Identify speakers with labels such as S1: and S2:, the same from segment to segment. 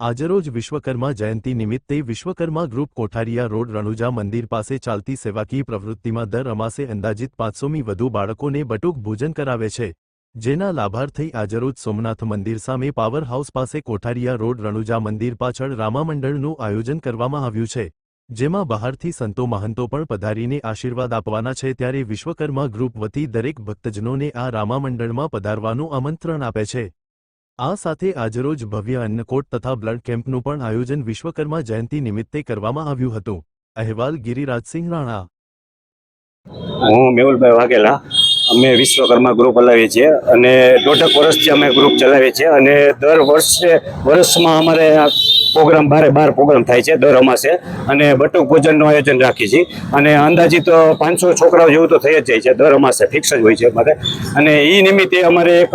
S1: આજરોજ વિશ્વકર્મા જયંતિ નિમિત્તે Vishwakarma group Kothariya road Ranuja મંદિર પાસે ચાલતી સેવાકીય પ્રવૃત્તિમાં દર અમાસે અંદાજિત પાંચસોમી વધુ બાળકોને બટુક ભોજન કરાવે છે. જેના લાભાર્થી આજરોજ સોમનાથ મંદિર સામે પાવર હાઉસ પાસે કોઠારીયા રોડ રણુજા મંદિર પાછળ રામામંડળનું આયોજન કરવામાં આવ્યું છે. જેમાં બહારથી સંતો મહંતો પણ પધારીને આશીર્વાદ આપવાના છે ત્યારે વિશ્વકર્મા ગ્રુપ વતી દરેક ભક્તજનોને આ રામામંડળમાં પધારવાનું આમંત્રણ આપે છે. આ સાથે આજરોજ ભવ્ય અન્નકોટ તથા બ્લડ કેમ્પનું પણ આયોજન વિશ્વકર્મા જયંતિ નિમિત્તે કરવામાં આવ્યું હતું. અહેવાલ ગિરિરાજસિંહ રાણા.
S2: હું મેહુલભાઈ વાઘેલા અમે વિશ્વકર્મા ગ્રુપ ચલાવીએ છીએ અને દોઢક વર્ષથી અમે ગ્રુપ ચલાવીએ છીએ અને દર વર્ષે, વર્ષમાં અમારે પ્રોગ્રામ બારે બાર પ્રોગ્રામ થાય છે દર અમાસે. અને બટુક ભોજનનું આયોજન રાખીએ છીએ. અને અંદાજિત પાંચસો છોકરાઓ જેવું તો થઈ જ જાય છે, દર અમાસે ફિક્સ જ હોય છે અમારે. અને એ નિમિત્તે અમારે એક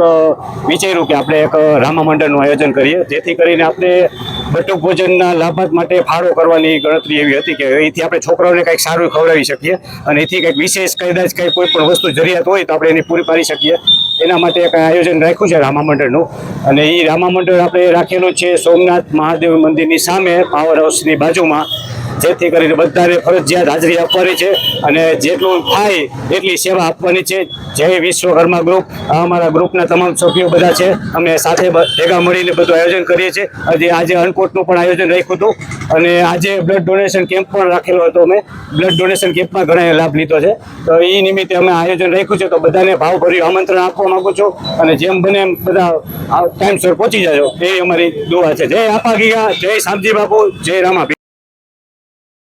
S2: વિચાર્યું કે આપણે એક રામા મંડળનું આયોજન કરીએ. જેથી કરીને આપણે બટુક ભોજનના લાભાર્થ માટે ફાળો કરવાની ગણતરી એવી હતી કે એથી આપણે છોકરાઓને કંઈક સારું ખવડાવી શકીએ અને એથી કંઈક વિશેષ કદાચ કંઈ કોઈ પણ વસ્તુ જરૂરિયાત હોય તો આપણે એની પૂરી પાડી શકીએ. એના માટે એક આયોજન રાખ્યું છે રામા મંડળનું. અને એ રામા મંડળ આપણે રાખેલું છે સોમનાથ મહાદેવ મંદિરની સામે પાવર હાઉસની બાજુમાં. જેથી કરીને બધાને ફરજિયાત હાજરી આપવાની છે અને જેટલું થાય એટલી સેવા આપવાની છે. જય વિશ્વકર્મા ગ્રુપ. અમારા ગ્રુપના તમામ સભ્યો બધા છે. અમે સાથે ભેગા મળીને બધું આયોજન કરીએ છીએ. આજે આજે અનકોટનું પણ આયોજન રાખ્યું હતું અને આજે બ્લડ ડોનેશન કેમ્પ પણ રાખેલો હતો અમે. બ્લડ ડોનેશન કેમ્પમાં ઘણા લાભ લીધો છે. તો એ નિમિત્તે અમે આયોજન રાખ્યું છે. તો બધાને ભાવભર્યું આમંત્રણ આપવા માંગુ છું અને જેમ બને એમ બધા ટાઈમસર પહોંચી જાજો. એ અમારી દુઆ છે. જય આપા ગયા. જય શામજી બાપુ. જય રામા